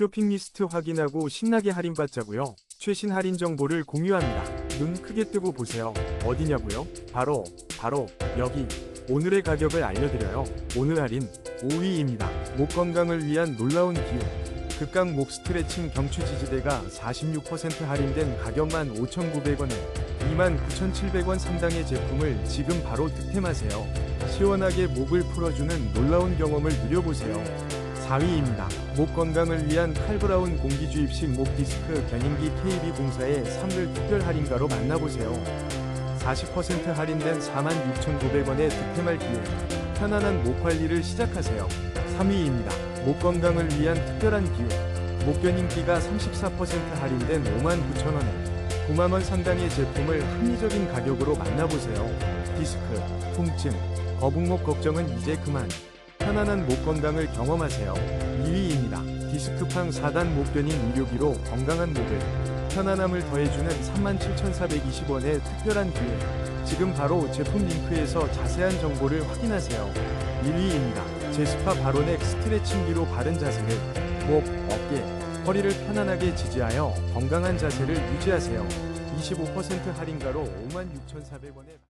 쇼핑 리스트 확인하고 신나게 할인받자고요. 최신 할인 정보를 공유합니다. 눈 크게 뜨고 보세요. 어디냐고요? 바로 바로 여기. 오늘의 가격을 알려드려요. 오늘 할인 5위입니다. 목 건강을 위한 놀라운 기회. 극강 목 스트레칭 경추 지지대가 46% 할인된 가격만 5,900원에 29,700원 상당의 제품을 지금 바로 득템하세요. 시원하게 목을 풀어주는 놀라운 경험을 누려보세요. 4위입니다. 목 건강을 위한 칼브라운 공기주입식 목 디스크 견인기 KB04의 3를 특별 할인가로 만나보세요. 40% 할인된 46,900원에 득템할 기회. 편안한 목 관리를 시작하세요. 3위입니다. 목 건강을 위한 특별한 기회. 목 견인기가 34% 할인된 59,000원에 9만원 상당의 제품을 합리적인 가격으로 만나보세요. 디스크, 통증, 거북목 걱정은 이제 그만. 편안한 목 건강을 경험하세요. 2위입니다. 디스크팡 4단 목견인 의료기로 건강한 목을 편안함을 더해주는 37,420원의 특별한 기회. 지금 바로 제품 링크에서 자세한 정보를 확인하세요. 1위입니다. 제스파 바로넥 스트레칭기로 바른 자세를 목, 어깨, 허리를 편안하게 지지하여 건강한 자세를 유지하세요. 25% 할인가로 56,400원에